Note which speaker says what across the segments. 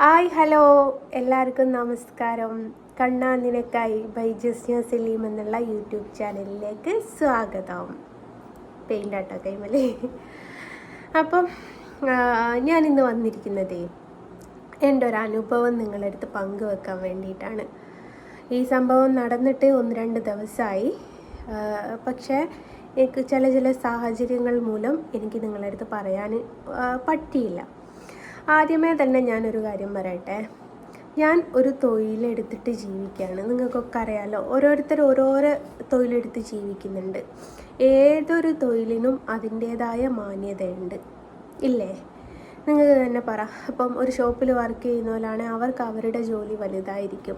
Speaker 1: Hi hello. എല്ലാവർക്കും നമസ്കാരം. കണ്ണാ നിനക്കായി ബൈ ജസ്ന സലീം എന്നുള്ള യൂട്യൂബ് ചാനലിലേക്ക് സ്വാഗതം. പെയിന്റ് ആട്ടോ കൈമലേ. അപ്പം ഞാനിന്ന് വന്നിരിക്കുന്നതേ എന്റെ ഒരു അനുഭവം നിങ്ങളുടെ അടുത്ത് പങ്കുവെക്കാൻ വേണ്ടിയിട്ടാണ്. ഈ സംഭവം നടന്നിട്ട് ഒന്ന് രണ്ട് ദിവസമായി. പക്ഷേ എനിക്ക് ചില ചില സാഹചര്യങ്ങൾ മൂലം എനിക്ക് നിങ്ങളുടെ അടുത്ത് പറയാൻ പറ്റിയില്ല. ആദ്യമേ തന്നെ ഞാനൊരു കാര്യം പറയട്ടെ. ഞാൻ ഒരു തൊഴിലെടുത്തിട്ട് ജീവിക്കുകയാണ്. നിങ്ങൾക്കൊക്കെ അറിയാമല്ലോ ഓരോരുത്തർ ഓരോരോ തൊഴിലെടുത്ത് ജീവിക്കുന്നുണ്ട്. ഏതൊരു തൊഴിലിനും അതിന്റേതായ മാന്യതയുണ്ട്. ഇല്ലേ? നിങ്ങൾക്ക് തന്നെ പറ. അപ്പം ഒരു ഷോപ്പിൽ വർക്ക് ചെയ്യുന്നവരാണ് അവർക്ക് അവരുടെ ജോലി വലുതായിരിക്കും.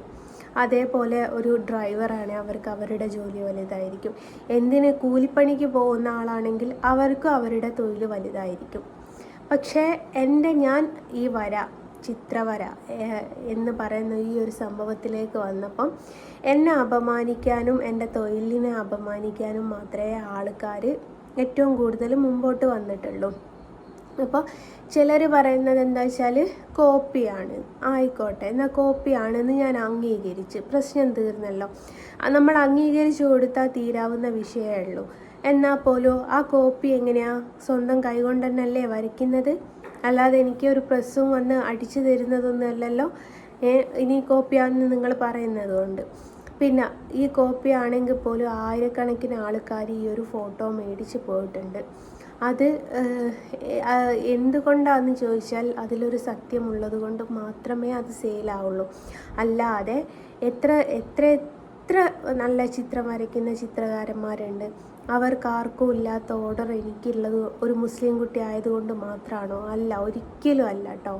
Speaker 1: അതേപോലെ ഒരു ഡ്രൈവറാണ് അവർക്ക് അവരുടെ ജോലി വലുതായിരിക്കും. എന്തിന് കൂലിപ്പണിക്ക് പോകുന്ന ആളാണെങ്കിൽ അവർക്കും അവരുടെ തൊഴിൽ വലുതായിരിക്കും. പക്ഷേ എന്റെ ഞാൻ ഈ വര ചിത്രവര എന്ന് പറയുന്ന ഈ ഒരു സംഭവത്തിലേക്ക് വന്നപ്പം എന്നെ അപമാനിക്കാനും എന്റെ തൊഴിലിനെ അപമാനിക്കാനും മാത്രമേ ആൾക്കാർ ഏറ്റവും കൂടുതൽ മുമ്പോട്ട് വന്നിട്ടുള്ളൂ. അപ്പോൾ ചിലർ പറയുന്നത് എന്താ വെച്ചാൽ കോപ്പിയാണ്. ആയിക്കോട്ടെ എന്നാൽ കോപ്പിയാണെന്ന് ഞാൻ അംഗീകരിച്ച്. പ്രശ്നം തീർന്നല്ലോ. നമ്മൾ അംഗീകരിച്ചു കൊടുത്താൽ തീരാവുന്ന വിഷയമേ ഉള്ളൂ. എന്നാൽ പോലോ ആ കോപ്പി എങ്ങനെയാ സ്വന്തം കൈകൊണ്ട് തന്നെയല്ലേ വരയ്ക്കുന്നത്? അല്ലാതെ എനിക്ക് ഒരു പ്രസ്സും വന്ന് അടിച്ചു തരുന്നതൊന്നും അല്ലല്ലോ ഇനി കോപ്പിയാണെന്ന് നിങ്ങൾ പറയുന്നത് കൊണ്ട്. പിന്നെ ഈ കോപ്പി ആണെങ്കിൽ പോലും ആയിരക്കണക്കിന് ആൾക്കാർ ഈ ഒരു ഫോട്ടോ മേടിച്ച് പോയിട്ടുണ്ട്. അത് എന്തുകൊണ്ടാണെന്ന് ചോദിച്ചാൽ അതിലൊരു സത്യമുള്ളത് കൊണ്ട് മാത്രമേ അത് സെയിലാവുള്ളൂ. അല്ലാതെ എത്ര എത്ര എത്ര നല്ല ചിത്രം വരയ്ക്കുന്ന ചിത്രകാരന്മാരുണ്ട്. അവർക്ക് ആർക്കും ഇല്ലാത്ത ഓർഡർ എനിക്കുള്ളത് ഒരു മുസ്ലിം കുട്ടി ആയതുകൊണ്ട് മാത്രമാണോ അല്ല ഒരിക്കലും അല്ല കേട്ടോ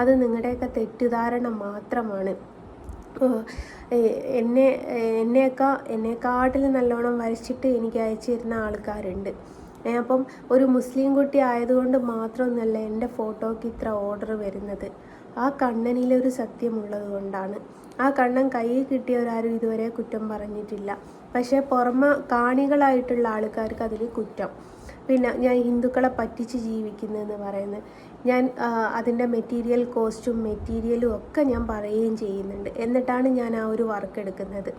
Speaker 1: അത് നിങ്ങളുടെയൊക്കെ തെറ്റിദ്ധാരണ മാത്രമാണ്. എന്നെ എന്നെയൊക്കെ എന്നെക്കാട്ടിൽ നല്ലോണം വരച്ചിട്ട് എനിക്ക് അയച്ചു തരുന്ന ആൾക്കാരുണ്ട് അപ്പം ഒരു മുസ്ലിം കുട്ടി ആയതുകൊണ്ട് മാത്രമൊന്നുമല്ല എന്റെ ഫോട്ടോയ്ക്ക് ഇത്ര ഓർഡർ വരുന്നത്. ആ കണ്ണനിലൊരു സത്യമുള്ളത് കൊണ്ടാണ്. ആ കണ്ണൻ കയ്യിൽ കിട്ടിയവരാരും ഇതുവരെ കുറ്റം പറഞ്ഞിട്ടില്ല. പക്ഷേ പുറമെ കാണികളായിട്ടുള്ള ആൾക്കാർക്ക് അതിൽ കുറ്റം. പിന്നെ ഞാൻ ഹിന്ദുക്കളെ പറ്റിച്ച് ജീവിക്കുന്നതെന്ന് പറയുന്നത് ഞാൻ അതിന്റെ മെറ്റീരിയൽ കോസ്റ്റും മെറ്റീരിയലും ഒക്കെ ഞാൻ പറയുകയും ചെയ്യുന്നുണ്ട്. എന്നിട്ടാണ് ഞാൻ ആ ഒരു വർക്ക് എടുക്കുന്നത്.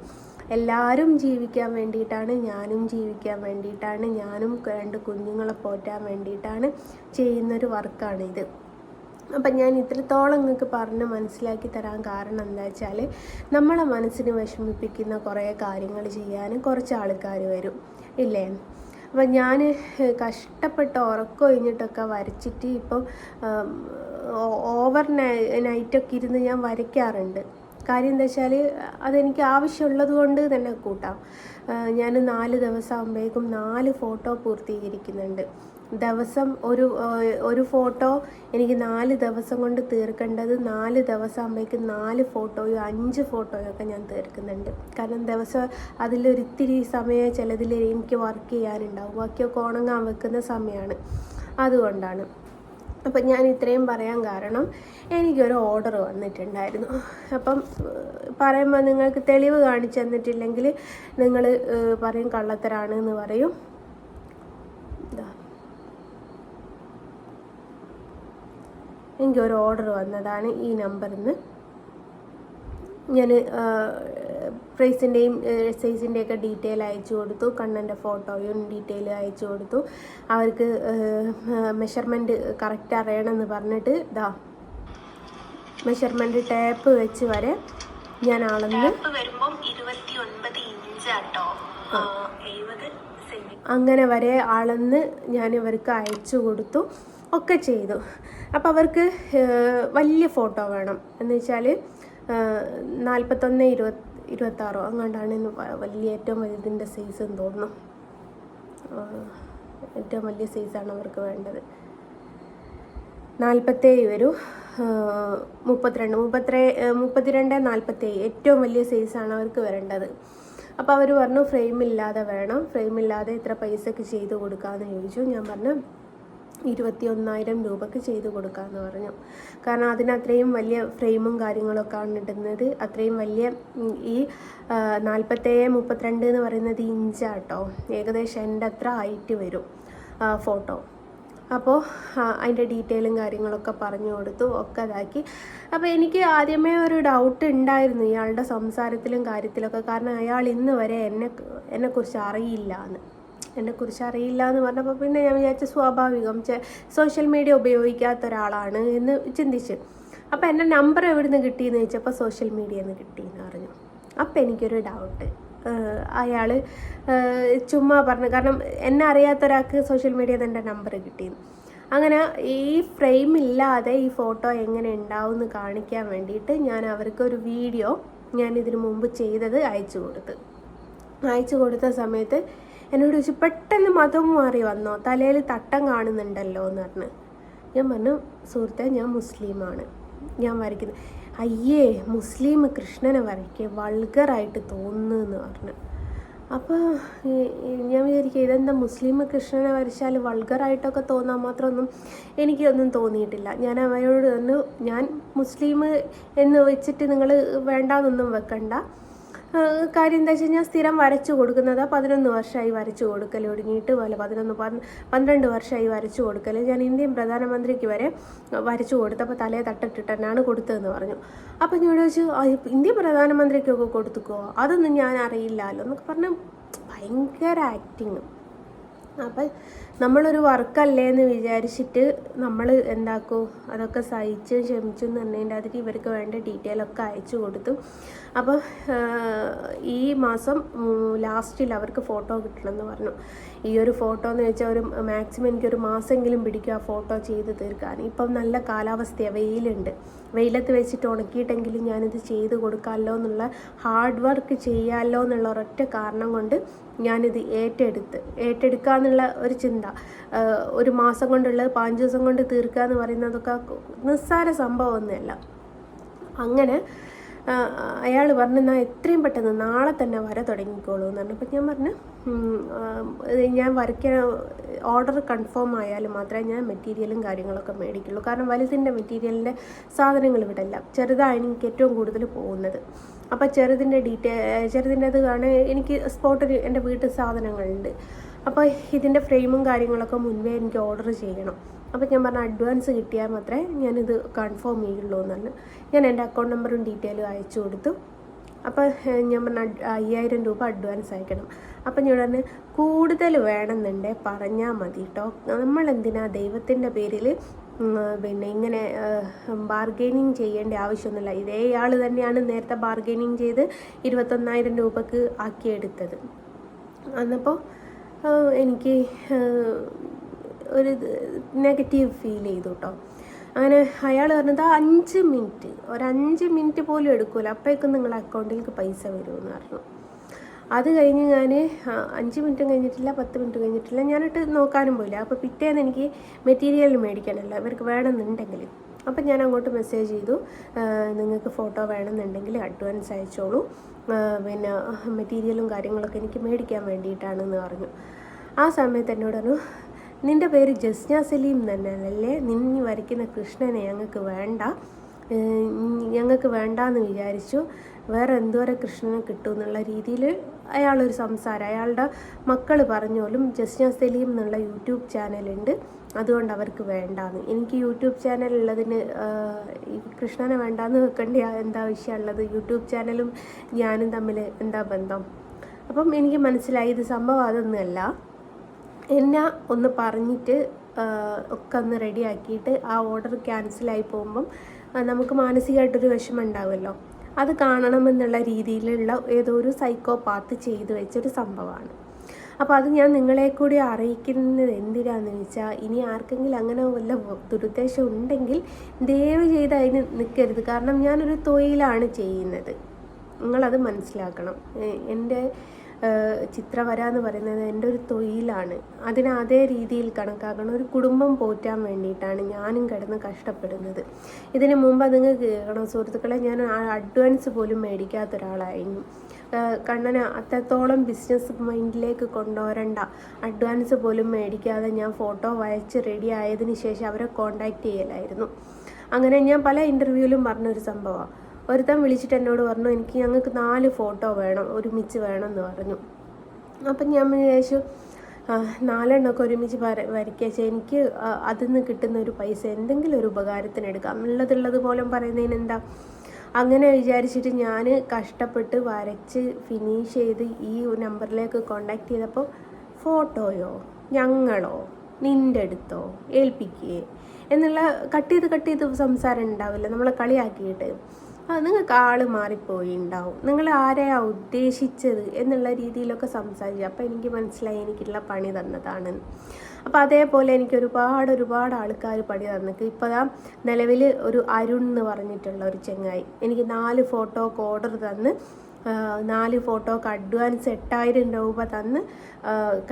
Speaker 1: എല്ലാവരും ജീവിക്കാൻ വേണ്ടിയിട്ടാണ് ഞാനും ജീവിക്കാൻ വേണ്ടിയിട്ടാണ് ഞാനും രണ്ട് കുഞ്ഞുങ്ങളെ പോറ്റാൻ വേണ്ടിയിട്ടാണ് ചെയ്യുന്നൊരു വർക്കാണിത്. അപ്പം ഞാൻ ഇത്രത്തോളം നിങ്ങൾക്ക് പറഞ്ഞ് മനസ്സിലാക്കി തരാൻ കാരണം എന്താ വെച്ചാൽ നമ്മളെ മനസ്സിന് വിഷമിപ്പിക്കുന്ന കുറേ കാര്യങ്ങൾ ചെയ്യാൻ കുറച്ച് ആൾക്കാർ വരും ഇല്ലേ? അപ്പം ഞാൻ കഷ്ടപ്പെട്ട് ഉറക്കം കഴിഞ്ഞിട്ടൊക്കെ വരച്ചിട്ട് ഇപ്പം ഓവർ നൈറ്റൊക്കെ ഇരുന്ന് ഞാൻ വരയ്ക്കാറുണ്ട്. കാര്യം എന്താ വെച്ചാൽ അതെനിക്ക് ആവശ്യമുള്ളത് കൊണ്ട് തന്നെ കൂട്ടാം. ഞാൻ നാല് ദിവസം ആകുമ്പോഴേക്കും നാല് ഫോട്ടോ പൂർത്തീകരിക്കുന്നുണ്ട്. ദിവസം ഒരു ഒരു ഫോട്ടോ എനിക്ക് നാല് ദിവസം കൊണ്ട് തീർക്കേണ്ടത് നാല് ദിവസം ആകുമ്പോഴേക്കും നാല് ഫോട്ടോയോ അഞ്ച് ഫോട്ടോയോ ഒക്കെ ഞാൻ തീർക്കുന്നുണ്ട്. കാരണം ദിവസം അതിലൊരിത്തിരി സമയം ചിലതിൽ എനിക്ക് വർക്ക് ചെയ്യാനുണ്ടാവും. ബാക്കിയൊക്കെ ഉണങ്ങാൻ വെക്കുന്ന സമയമാണ് അതുകൊണ്ടാണ്. അപ്പം ഞാൻ ഇത്രയും പറയാൻ കാരണം എനിക്കൊരു ഓർഡർ വന്നിട്ടുണ്ടായിരുന്നു. അപ്പം പറയുമ്പോൾ നിങ്ങൾക്ക് തെളിവ് കാണിച്ചു തന്നിട്ടില്ലെങ്കിൽ നിങ്ങൾ പറയും കള്ളത്തരാണ് എന്ന് പറയും. എനിക്കൊരു ഓർഡർ വന്നതാണ് ഈ നമ്പറിൽ നിന്ന് ഞാൻ പ്രൈസിന്റെയും സൈസിന്റെയൊക്കെ ഡീറ്റെയിൽ അയച്ചു കൊടുത്തു. കണ്ണന്റെ ഫോട്ടോയും ഡീറ്റെയിൽ അയച്ചു കൊടുത്തു. അവർക്ക് മെഷർമെന്റ് കറക്റ്റ് അറിയണമെന്ന് പറഞ്ഞിട്ട് ഇതാ മെഷർമെന്റ് ടേപ്പ് വെച്ച് വരെ ഞാൻ അളന്ന്
Speaker 2: ഇരുപത്തി
Speaker 1: അങ്ങനെ വരെ അളന്ന് ഞാൻ ഇവർക്ക് അയച്ചു കൊടുത്തു. ഒക്കെ ചെയ്തു. അപ്പോൾ അവർക്ക് വലിയ ഫോട്ടോ വേണം. എന്ന് വെച്ചാൽ നാൽപ്പത്തൊന്ന് ഇരുപത് ഇരുപത്താറോ അങ്ങാണ്ടാണ് ഇന്ന് വലിയ ഏറ്റവും വലുതിന്റെ സൈസ് എന്ന് തോന്നുന്നു. ഏറ്റവും വലിയ സൈസാണ് അവർക്ക് വേണ്ടത്. നാൽപ്പത്തേഴ് വരും. മുപ്പത്തിരണ്ട് മുപ്പത്തിരേ മുപ്പത്തിരണ്ട് നാൽപ്പത്തേഴ് ഏറ്റവും വലിയ സൈസാണ് അവർക്ക് വരേണ്ടത്. അപ്പോൾ അവർ പറഞ്ഞു ഫ്രെയിം ഇല്ലാതെ വേണം. ഫ്രെയിം ഇല്ലാതെ ഇത്ര പൈസക്ക് ചെയ്ത് കൊടുക്കാമെന്ന് ചോദിച്ചു. ഞാൻ പറഞ്ഞു ഇരുപത്തി ഒന്നായിരം രൂപക്ക് ചെയ്ത് കൊടുക്കാമെന്ന് പറഞ്ഞു. കാരണം അതിന് അത്രയും വലിയ ഫ്രെയിമും കാര്യങ്ങളൊക്കെ ആണ് ഇടുന്നത്. അത്രയും വലിയ ഈ നാൽപ്പത്തേഴ് മുപ്പത്തിരണ്ട് എന്ന് പറയുന്നത് ഇഞ്ചാട്ടോ. ഏകദേശം എന്റെ അത്ര ഹൈറ്റ് വരും ഫോട്ടോ. അപ്പോൾ അതിന്റെ ഡീറ്റെയിലും കാര്യങ്ങളൊക്കെ പറഞ്ഞു കൊടുത്തു ഒക്കെ ഇതാക്കി. അപ്പോൾ എനിക്ക് ആദ്യമേ ഒരു ഡൗട്ട് ഉണ്ടായിരുന്നു ഇയാളുടെ സംസാരത്തിലും കാര്യത്തിലൊക്കെ. കാരണം അയാൾ ഇന്ന് വരെ എന്നെ എന്നെക്കുറിച്ച് അറിയില്ല എന്ന് എന്നെക്കുറിച്ച് അറിയില്ല എന്ന് പറഞ്ഞപ്പോൾ പിന്നെ ഞാൻ വിചാരിച്ച സ്വാഭാവികം സോഷ്യൽ മീഡിയ ഉപയോഗിക്കാത്ത ഒരാളാണ് എന്ന് ചിന്തിച്ച്. അപ്പോൾ എന്റെ നമ്പർ എവിടെ നിന്ന് കിട്ടിയെന്ന് ചോദിച്ചപ്പോൾ സോഷ്യൽ മീഡിയയിൽ നിന്ന് കിട്ടിയെന്ന് പറഞ്ഞു. അപ്പോൾ എനിക്കൊരു ഡൗട്ട് അയാൾ ചുമ്മാ പറഞ്ഞു. കാരണം എന്നെ അറിയാത്ത ഒരാൾക്ക് സോഷ്യൽ മീഡിയയിൽ നിന്ന് എന്റെ നമ്പർ കിട്ടിയെന്ന് അങ്ങനെ ഈ ഫ്രെയിം ഇല്ലാതെ ഈ ഫോട്ടോ എങ്ങനെ ഉണ്ടാവും എന്ന് കാണിക്കാൻ വേണ്ടിയിട്ട് ഞാൻ അവർക്കൊരു വീഡിയോ ഞാൻ ഇതിനു മുമ്പ് ചെയ്തത് അയച്ചു കൊടുത്തു. അയച്ചു കൊടുത്ത സമയത്ത് എന്നോട് ചോദിച്ചു പെട്ടെന്ന് മതം മാറി വന്നോ? തലയിൽ തട്ടം കാണുന്നുണ്ടല്ലോ എന്ന് പറഞ്ഞ്. ഞാൻ പറഞ്ഞു സുഹൃത്തെ ഞാൻ മുസ്ലിമാണ്. ഞാൻ വരയ്ക്കുന്നത് അയ്യേ മുസ്ലിം കൃഷ്ണനെ വരയ്ക്കുക വൾഗറായിട്ട് തോന്നുന്നു എന്ന് പറഞ്ഞു. അപ്പോൾ ഞാൻ വിചാരിക്കുക ഇതെന്താ മുസ്ലിം കൃഷ്ണനെ വരച്ചാൽ വൾഗറായിട്ടൊക്കെ തോന്നാൻ മാത്രമൊന്നും എനിക്കൊന്നും തോന്നിയിട്ടില്ല. ഞാൻ അവരോട് പറഞ്ഞു ഞാൻ മുസ്ലിം എന്ന് വെച്ചിട്ട് നിങ്ങൾ വേണ്ടാന്നൊന്നും വെക്കണ്ട. കാര്യം എന്താ വെച്ച് കഴിഞ്ഞാൽ സ്ഥിരം വരച്ചു കൊടുക്കുന്നത് പതിനൊന്ന് വർഷമായി വരച്ചു കൊടുക്കൽ ഒടുങ്ങിയിട്ട് പോലെ പതിനൊന്ന് പന്ത് പന്ത്രണ്ട് വർഷമായി വരച്ചു കൊടുക്കൽ ഞാൻ ഇന്ത്യൻ പ്രധാനമന്ത്രിക്ക് വരെ വരച്ചു കൊടുത്തപ്പോൾ തലയെ തട്ടിട്ടിട്ട് തന്നെയാണ് കൊടുത്തതെന്ന് പറഞ്ഞു. അപ്പം ഞാൻ ചോദിച്ചു "ആ, ഇപ്പ ഇന്ത്യൻ പ്രധാനമന്ത്രിക്കൊക്കെ കൊടുത്തുക്കോ? അതൊന്നും ഞാൻ അറിയില്ലല്ലോ എന്നൊക്കെ പറഞ്ഞ് ഭയങ്കര ആക്ടിങ് അപ്പം നമ്മളൊരു വർക്കല്ലേ എന്ന് വിചാരിച്ചിട്ട് നമ്മൾ എന്താക്കും? അതൊക്കെ സഹിച്ച് ക്ഷമിച്ചു എന്നതിന്റെ അതിന് ഇവർക്ക് വേണ്ട ഡീറ്റെയിൽ ഒക്കെ അയച്ചു കൊടുത്തു. അപ്പോൾ ഈ മാസം ലാസ്റ്റിൽ അവർക്ക് ഫോട്ടോ കിട്ടണമെന്ന് പറഞ്ഞു. ഈ ഒരു ഫോട്ടോ എന്ന് വെച്ചാൽ ഒരു മാക്സിമം എനിക്കൊരു മാസമെങ്കിലും പിടിക്കും ആ ഫോട്ടോ ചെയ്ത് തീർക്കാൻ. ഇപ്പം നല്ല കാലാവസ്ഥയാണ് വെയിലുണ്ട്. വെയിലത്ത് വെച്ചിട്ട് ഉണക്കിയിട്ടെങ്കിലും ഞാനിത് ചെയ്ത് കൊടുക്കാമല്ലോ എന്നുള്ള ഹാർഡ് വർക്ക് ചെയ്യാമല്ലോ എന്നുള്ള ഒരൊറ്റ കാരണം കൊണ്ട് ഞാനിത് ഏറ്റെടുത്ത്. ഏറ്റെടുക്കുക എന്നുള്ള ഒരു ചിന്ത. ഒരു മാസം കൊണ്ടുള്ള പാഞ്ച് ദിവസം കൊണ്ട് തീർക്കുക എന്ന് പറയുന്നതൊക്കെ നിസ്സാര സംഭവമൊന്നുമല്ല അങ്ങനെ അയാൾ പറഞ്ഞു എന്നാൽ എത്രയും പെട്ടെന്ന് നാളെ തന്നെ വര തുടങ്ങിക്കോളൂ എന്ന് പറഞ്ഞപ്പോൾ ഞാൻ പറഞ്ഞു "ഉം, ആ, ഇത് ഞാൻ വരയ്ക്കാൻ ഓർഡർ കൺഫേം ആയാൽ മാത്രമേ ഞാൻ മെറ്റീരിയലും കാര്യങ്ങളൊക്കെ മേടിക്കുള്ളൂ. കാരണം വലുതിന്റെ മെറ്റീരിയലിന്റെ സാധനങ്ങൾ ഇവിടെ അല്ല ചെറുതാണ് എനിക്ക് ഏറ്റവും കൂടുതൽ പോകുന്നത്. അപ്പോൾ ചെറുതിന്റെ ഡീറ്റെയിൽ ചെറുതിന്റെത് കാണാൻ എനിക്ക് സ്പോട്ടിൽ എന്റെ വീട്ടിൽ സാധനങ്ങളുണ്ട്. അപ്പോൾ ഇതിന്റെ ഫ്രെയിമും കാര്യങ്ങളൊക്കെ മുൻപേ എനിക്ക് ഓർഡർ ചെയ്യണം. അപ്പോൾ ഞാൻ പറഞ്ഞ അഡ്വാൻസ് കിട്ടിയാൽ മാത്രമേ ഞാനിത് കൺഫേം ചെയ്യുള്ളൂ എന്ന് പറഞ്ഞു ഞാൻ എന്റെ അക്കൗണ്ട് നമ്പറും ഡീറ്റെയിലും അയച്ചു കൊടുത്തു. അപ്പോൾ ഞാൻ പറഞ്ഞ അയ്യായിരം രൂപ അഡ്വാൻസ് അയക്കണം. അപ്പം ഞാൻ പറഞ്ഞു കൂടുതൽ വേണമെന്നുണ്ടേ പറഞ്ഞാൽ മതി കേട്ടോ നമ്മളെന്തിനാ ദൈവത്തിന്റെ പേരിൽ പിന്നെ ഇങ്ങനെ ബാർഗെയിനിങ് ചെയ്യേണ്ട ആവശ്യമൊന്നുമില്ല. ഇതേ ആൾ തന്നെയാണ് നേരത്തെ ബാർഗെയിനിങ് ചെയ്ത് ഇരുപത്തൊന്നായിരം രൂപക്ക് ആക്കിയെടുത്തത്. അന്നപ്പോൾ എനിക്ക് ഒരു നെഗറ്റീവ് ഫീൽ ചെയ്തു കേട്ടോ അങ്ങനെ അയാൾ പറഞ്ഞത് "ആ അഞ്ച് മിനിറ്റ് ഒരു അഞ്ച് മിനിറ്റ് പോലും എടുക്കൂല. അപ്പോഴേക്കും നിങ്ങളുടെ അക്കൗണ്ടിലേക്ക് പൈസ വരുമെന്ന് പറഞ്ഞു. അത് കഴിഞ്ഞ് ഞാൻ അഞ്ച് മിനിറ്റും കഴിഞ്ഞിട്ടില്ല പത്ത് മിനിറ്റ് കഴിഞ്ഞിട്ടില്ല. ഞാനിട്ട് നോക്കാനും പോയില്ല. അപ്പോൾ പിറ്റേന്ന് എനിക്ക് മെറ്റീരിയൽ മേടിക്കാനല്ല ഇവർക്ക് വേണമെന്നുണ്ടെങ്കിൽ. അപ്പം ഞാൻ അങ്ങോട്ട് മെസ്സേജ് ചെയ്തു നിങ്ങൾക്ക് ഫോട്ടോ വേണമെന്നുണ്ടെങ്കിൽ അഡ്വാൻസ് അയച്ചോളൂ. പിന്നെ മെറ്റീരിയലും കാര്യങ്ങളൊക്കെ എനിക്ക് മേടിക്കാൻ വേണ്ടിയിട്ടാണെന്ന് പറഞ്ഞു. ആ സമയത്ത് എന്നോട് നിന്റെ പേര് ജസ്ന സലീം തന്നെയല്ലേ നിന്നി വരയ്ക്കുന്ന കൃഷ്ണനെ ഞങ്ങൾക്ക് വേണ്ട. ഞങ്ങൾക്ക് വേണ്ട എന്ന് വിചാരിച്ചു. വേറെ എന്തോരം കൃഷ്ണനെ കിട്ടും എന്നുള്ള രീതിയിൽ അയാളൊരു സംസാരം. അയാളുടെ മക്കൾ പറഞ്ഞോലും ജസ്ന സലീം എന്നുള്ള യൂട്യൂബ് ചാനലുണ്ട്. അതുകൊണ്ട് അവർക്ക് വേണ്ടാന്ന്. എനിക്ക് യൂട്യൂബ് ചാനൽ ഉള്ളതിന് കൃഷ്ണനെ വേണ്ടാന്ന് വെക്കേണ്ട. എന്താ വിഷയമുള്ളത് യൂട്യൂബ് ചാനലും ഞാനും തമ്മിൽ എന്താ ബന്ധം? അപ്പം എനിക്ക് മനസ്സിലായി. ഇത് സംഭവം അതൊന്നുമല്ല. എന്നെ ഒന്ന് പറഞ്ഞിട്ട് ഒക്കെ ഒന്ന് റെഡിയാക്കിയിട്ട് ആ ഓർഡർ ക്യാൻസലായി പോകുമ്പം നമുക്ക് മാനസികമായിട്ടൊരു വിഷമം ഉണ്ടാവുമല്ലോ അത് കാണണമെന്നുള്ള രീതിയിലുള്ള ഏതോ ഒരു സൈക്കോ പാത്ത് ചെയ്തു വെച്ചൊരു സംഭവമാണ്. അപ്പോൾ അത് ഞാൻ നിങ്ങളെ കൂടി അറിയിക്കുന്നത് എന്തിനാന്ന് വെച്ചാൽ ഇനി ആർക്കെങ്കിലും അങ്ങനെ വല്ല ദുരുദ്ദേശം ഉണ്ടെങ്കിൽ ദയവ് ചെയ്ത് അതിന് നിൽക്കരുത് കാരണം ഞാനൊരു തൊഴിലാണ് ചെയ്യുന്നത്. നിങ്ങളത് മനസ്സിലാക്കണം. എന്റെ ചിത്രവര എന്ന് പറയുന്നത് എന്റെ ഒരു തൊഴിലാണ്. അതിനെ അതേ രീതിയിൽ കണക്കാക്കണം. ഒരു കുടുംബം പോറ്റാൻ വേണ്ടിയിട്ടാണ് ഞാനും കിടന്ന് കഷ്ടപ്പെടുന്നത്. ഇതിനു മുമ്പ് നിങ്ങൾക്ക് കേൾക്കണം. സുഹൃത്തുക്കളെ ഞാൻ അഡ്വാൻസ് പോലും മേടിക്കാത്ത ഒരാളായിരുന്നു. കണ്ണന് അത്രത്തോളം ബിസിനസ് മൈൻഡിലേക്ക് കൊണ്ടുവരണ്ട. അഡ്വാൻസ് പോലും മേടിക്കാതെ ഞാൻ ഫോട്ടോ വരച്ച് റെഡി ആയതിനു ശേഷം അവരെ കോണ്ടാക്ട് ചെയ്യലായിരുന്നു. അങ്ങനെ ഞാൻ പല ഇന്റർവ്യൂവിലും പറഞ്ഞൊരു സംഭവമാണ്. ഒരുത്തൻ വിളിച്ചിട്ട് എന്നോട് പറഞ്ഞു എനിക്ക് ഞങ്ങൾക്ക് നാല് ഫോട്ടോ വേണം ഒരുമിച്ച് വേണം എന്ന് പറഞ്ഞു. അപ്പം ഞാൻ വിചാരിച്ചു നാലെണ്ണമൊക്കെ ഒരുമിച്ച് വര വരയ്ക്കുക എനിക്ക് അതിൽ നിന്ന് കിട്ടുന്ന ഒരു പൈസ എന്തെങ്കിലും ഒരു ഉപകാരത്തിന് എടുക്കാം. ഉള്ളതുള്ളത് പോലും പറയുന്നതിന് എന്താ? അങ്ങനെ വിചാരിച്ചിട്ട് ഞാൻ കഷ്ടപ്പെട്ട് വരച്ച് ഫിനിഷ് ചെയ്ത് ഈ നമ്പറിലേക്ക് കോണ്ടാക്ട് ചെയ്തപ്പോൾ ഫോട്ടോയോ? ഞങ്ങളോ? നിന്റെ അടുത്തോ? ഏൽപ്പിക്കുകയെ എന്നുള്ള കട്ട് ചെയ്ത് കട്ട് ചെയ്ത് സംസാരം ഉണ്ടാവില്ല. നമ്മളെ കളിയാക്കിയിട്ട്. നിങ്ങൾക്ക് ആൾ മാറിപ്പോയി ഉണ്ടാവും നിങ്ങൾ ആരെയാ ഉദ്ദേശിച്ചത് എന്നുള്ള രീതിയിലൊക്കെ സംസാരിച്ചു. അപ്പോൾ എനിക്ക് മനസ്സിലായി എനിക്കുള്ള പണി തന്നതാണ്. അപ്പോൾ അതേപോലെ എനിക്ക് ഒരുപാട് ഒരുപാട് ആൾക്കാർ പണി തന്നിട്ട് ഇപ്പോൾ ദാ നിലവിൽ ഒരു അരുൺ എന്ന് പറഞ്ഞിട്ടുള്ള ഒരു ചെങ്ങായി. എനിക്ക് നാല് ഫോട്ടോ ഓർഡർ തന്ന് നാല് ഫോട്ടോക്ക് അഡ്വാൻസ് എട്ടായിരം രൂപ തന്ന്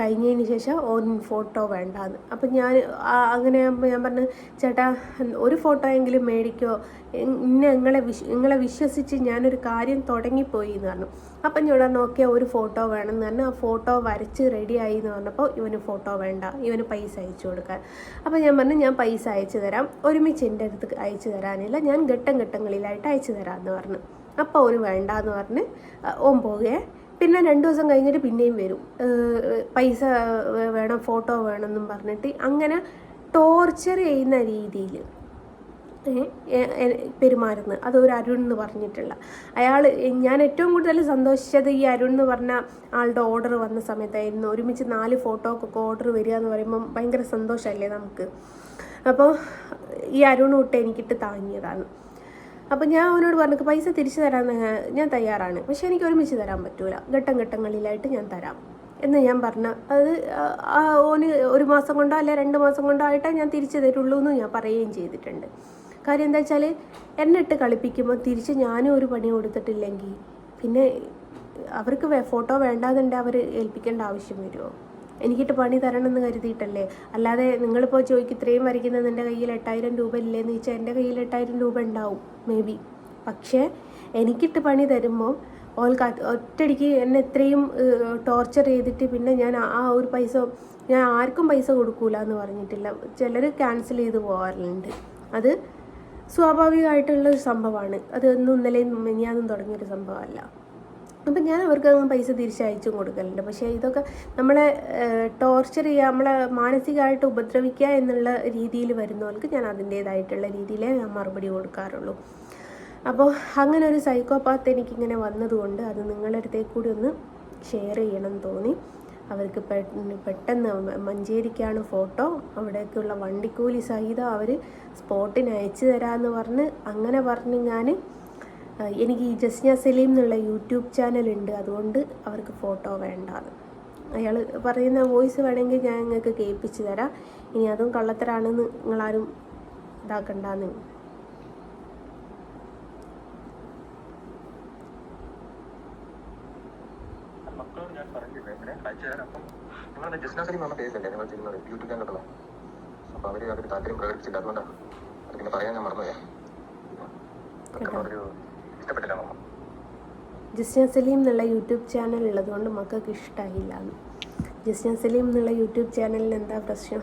Speaker 1: കഴിഞ്ഞതിന് ശേഷം ഓൻ ഫോട്ടോ വേണ്ടാന്ന്. അപ്പം ഞാൻ അങ്ങനെ ഞാൻ പറഞ്ഞു ചേട്ടാ ഒരു ഫോട്ടോ എങ്കിലും മേടിക്കോ. ഇന്ന നിങ്ങളെ വിശ് നിങ്ങളെ വിശ്വസിച്ച് ഞാനൊരു കാര്യം തുടങ്ങിപ്പോയി എന്ന് പറഞ്ഞു. അപ്പം ഞാൻ നോക്കിയ ഒരു ഫോട്ടോ വേണമെന്ന് പറഞ്ഞു. ആ ഫോട്ടോ വരച്ച് റെഡിയായി എന്ന് പറഞ്ഞപ്പോൾ ഇവന് ഫോട്ടോ വേണ്ട. ഇവന് പൈസ അയച്ചു കൊടുക്കാൻ. അപ്പം ഞാൻ പറഞ്ഞു ഞാൻ പൈസ അയച്ചു തരാം. ഒരുമിച്ച് എന്റെ അടുത്ത് അയച്ചു തരാനില്ല. ഞാൻ ഘട്ടം ഘട്ടങ്ങളിലായിട്ട് അയച്ചു തരാമെന്ന് പറഞ്ഞു. അപ്പോൾ ഒരു വേണ്ട എന്ന് പറഞ്ഞ് ഓൻ പോകുകയെ പിന്നെ രണ്ട് ദിവസം കഴിഞ്ഞിട്ട് പിന്നെയും വരും. പൈസ വേണം ഫോട്ടോ വേണമെന്നും പറഞ്ഞിട്ട് അങ്ങനെ ടോർച്ചർ ചെയ്യുന്ന രീതിയിൽ പെരുമാറുന്നത്. അത് ഒരു അരുൺ എന്ന് പറഞ്ഞിട്ടുള്ള. അയാൾ ഞാൻ ഏറ്റവും കൂടുതൽ സന്തോഷിച്ചത് ഈ അരുൺ എന്ന് പറഞ്ഞ ആളുടെ ഓർഡർ വന്ന സമയത്തായിരുന്നു. ഒരുമിച്ച് നാല് ഫോട്ടോക്കൊക്കെ ഓർഡർ വരിക എന്ന് പറയുമ്പം ഭയങ്കര സന്തോഷമല്ലേ നമുക്ക്? അപ്പോൾ ഈ അരുൺ തൊട്ട് എനിക്കിട്ട് താങ്ങിയതാണ്. അപ്പം ഞാൻ അവനോട് പറഞ്ഞു പൈസ തിരിച്ചു തരാൻ ഞാൻ- തയ്യാറാണ്. പക്ഷെ എനിക്ക് ഒരുമിച്ച് തരാൻ പറ്റൂല. ഘട്ടം ഘട്ടങ്ങളിലായിട്ട് ഞാൻ തരാം. എന്ന് ഞാൻ പറഞ്ഞു അത് ഓന് ഒരു മാസം കൊണ്ടോ അല്ലെ രണ്ട് മാസം കൊണ്ടോ ആയിട്ടേ ഞാൻ തിരിച്ചു തരുള്ളൂ എന്ന് ഞാൻ പറയുകയും ചെയ്തിട്ടുണ്ട്. കാര്യം എന്താ വെച്ചാൽ എന്നെ ഇട്ട് കളിപ്പിക്കുമ്പോൾ തിരിച്ച് ഞാനും ഒരു പണി കൊടുത്തിട്ടില്ലെങ്കിൽ പിന്നെ അവർക്ക് ഫോട്ടോ വേണ്ടാന്നുണ്ടെങ്കിൽ അവർ ഏൽപ്പിക്കേണ്ട ആവശ്യം വരുമോ എനിക്കിട്ട് പണി തരണം എന്ന് കരുതിയിട്ടല്ലേ? അല്ലാതെ നിങ്ങളിപ്പോൾ ചോദിക്കും ഇത്രയും വരയ്ക്കുന്നത് എന്റെ കയ്യിൽ എട്ടായിരം രൂപ ഇല്ലേന്ന് ചോദിച്ചാൽ എന്റെ കയ്യിൽ എട്ടായിരം രൂപ ഉണ്ടാവും മേ ബി പക്ഷേ എനിക്കിട്ട് പണി തരുമ്പോൾ ഓൾക്ക് ഒറ്റടിക്ക് എന്നെ ഇത്രയും ടോർച്ചർ ചെയ്തിട്ട് പിന്നെ ഞാൻ ആ- ഒരു പൈസ ഞാൻ ആർക്കും പൈസ കൊടുക്കൂല എന്ന് പറഞ്ഞിട്ടില്ല. ചിലർ ക്യാൻസൽ ചെയ്ത് പോകാറുണ്ട് അത് സ്വാഭാവികമായിട്ടുള്ള ഒരു സംഭവമാണ് അത് ഒന്നും ഇന്നലെയും മെനിയാന്നും തുടങ്ങിയൊരു സംഭവമല്ല. അപ്പം ഞാൻ അവർക്ക് അങ്ങ് പൈസ തിരിച്ചയച്ചും കൊടുക്കലുണ്ട് പക്ഷേ ഇതൊക്കെ നമ്മളെ ടോർച്ചർ ചെയ്യുക നമ്മളെ മാനസികമായിട്ട് ഉപദ്രവിക്കുക എന്നുള്ള രീതിയിൽ വരുന്നവർക്ക് ഞാൻ അതിന്റേതായിട്ടുള്ള രീതിയിലേ ഞാൻ മറുപടി കൊടുക്കാറുള്ളൂ. അപ്പോൾ അങ്ങനെ ഒരു സൈക്കോപാത്ത് എനിക്കിങ്ങനെ വന്നതുകൊണ്ട് അത് നിങ്ങളുടെ അടുത്തേക്ക് കൂടി ഒന്ന് ഷെയർ ചെയ്യണം തോന്നി. അവർക്ക് പെട്ടെന്ന് മഞ്ചേരിക്കാണ് ഫോട്ടോ അവിടേക്കുള്ള വണ്ടിക്കൂലി സഹിതം അവർ സ്പോട്ടിന് അയച്ചു തരാമെന്ന് പറഞ്ഞ് അങ്ങനെ പറഞ്ഞ് ഞാൻ എനിക്ക് ഈ ജസ്ന സലീം എന്നുള്ള യൂട്യൂബ് ചാനലുണ്ട് അതുകൊണ്ട് അവർക്ക് ഫോട്ടോ വേണ്ടാന്ന്. അയാൾ പറയുന്ന വോയിസ് വേണമെങ്കിൽ ഞാൻ നിങ്ങൾക്ക് കേൾപ്പിച്ച് തരാം. ഇനി അതും കള്ളത്തരാണെന്ന് നിങ്ങളാരും ഇതാക്കണ്ടെന്ന്.
Speaker 3: മക്കളോട് ഞാൻ പറഞ്ഞില്ലേ ഇങ്ങനെ അയച്ചു തരാൻ അപ്പം നിങ്ങളുടെ ജസ്നാസരി എന്ന പേജല്ലേ നിങ്ങൾ ചെയ്യുന്നത് യൂട്യൂബ് ചാനലുള്ള അപ്പൊ അവർ അവർ താല്പര്യം പ്രകടിപ്പിച്ചില്ല. അതുകൊണ്ടാണ് അത് പിന്നെ പറയാൻ ഞാൻ മറന്നുപോയാ. ഒരു
Speaker 1: ജസ്ന സലീം എന്നുള്ള യൂട്യൂബ് ചാനൽ ഉള്ളതുകൊണ്ട് മക്കൾക്ക് ഇഷ്ടമായില്ല ജസ്ന സലീം എന്നുള്ള യൂട്യൂബ് ചാനലിന് എന്താ പ്രശ്നം?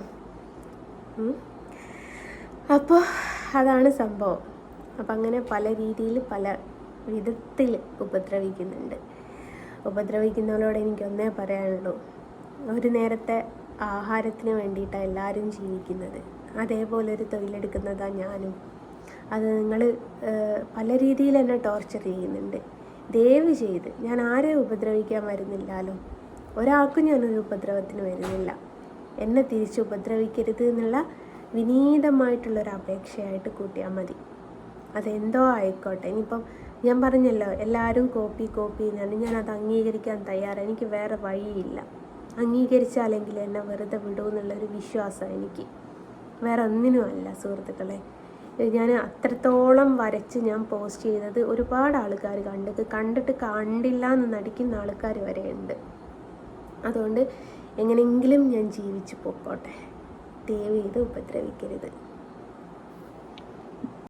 Speaker 1: അപ്പോൾ അതാണ് സംഭവം. അപ്പം അങ്ങനെ പല രീതിയിൽ പല വിധത്തിൽ ഉപദ്രവിക്കുന്നുണ്ട്. ഉപദ്രവിക്കുന്നവരോട് എനിക്ക് ഒന്നേ പറയാനുള്ളൂ. ഒരു നേരത്തെ ആഹാരത്തിന് വേണ്ടിയിട്ടാണ് എല്ലാവരും ജീവിക്കുന്നത്. അതേപോലെ ഒരു തൊഴിലെടുക്കുന്നതാണ് ഞാനും. അത് നിങ്ങൾ പല രീതിയിൽ എന്നെ ടോർച്ചർ ചെയ്യുന്നുണ്ട്. ദയവ് ചെയ്ത് ഞാൻ ആരെയും ഉപദ്രവിക്കാൻ വരുന്നില്ലല്ലോ ഒരാൾക്കും ഞാനൊരു ഉപദ്രവത്തിന് വരുന്നില്ല. എന്നെ തിരിച്ച് ഉപദ്രവിക്കരുത് എന്നുള്ള വിനീതമായിട്ടുള്ളൊരു അപേക്ഷയായിട്ട് കൂട്ടിയാൽ മതി. അതെന്തോ ആയിക്കോട്ടെ. ഇനിയിപ്പം ഞാൻ പറഞ്ഞല്ലോ എല്ലാവരും കോപ്പി കോപ്പി എന്നാണ്. ഞാൻ അത് അംഗീകരിക്കാൻ തയ്യാറാണ് എനിക്ക് വേറെ വഴിയില്ല. അംഗീകരിച്ചാലെങ്കിൽ എന്നെ വെറുതെ വിടുമെന്നുള്ളൊരു വിശ്വാസം എനിക്ക്. വേറെ ഒന്നിനുമല്ല സുഹൃത്തുക്കളെ. ഞാൻ അത്രത്തോളം വരച്ച് ഞാൻ പോസ്റ്റ് ചെയ്തത് ഒരുപാട് ആൾക്കാർ കണ്ടത് കണ്ടിട്ട് കണ്ടില്ല എന്ന് നടിക്കുന്ന ആൾക്കാർ ഉണ്ട്. അതുകൊണ്ട് എങ്ങനെയെങ്കിലും ഞാൻ ജീവിച്ചു പൊക്കോട്ടെ. ദയവ് ചെയ്ത് ഉപദ്രവിക്കരുത്.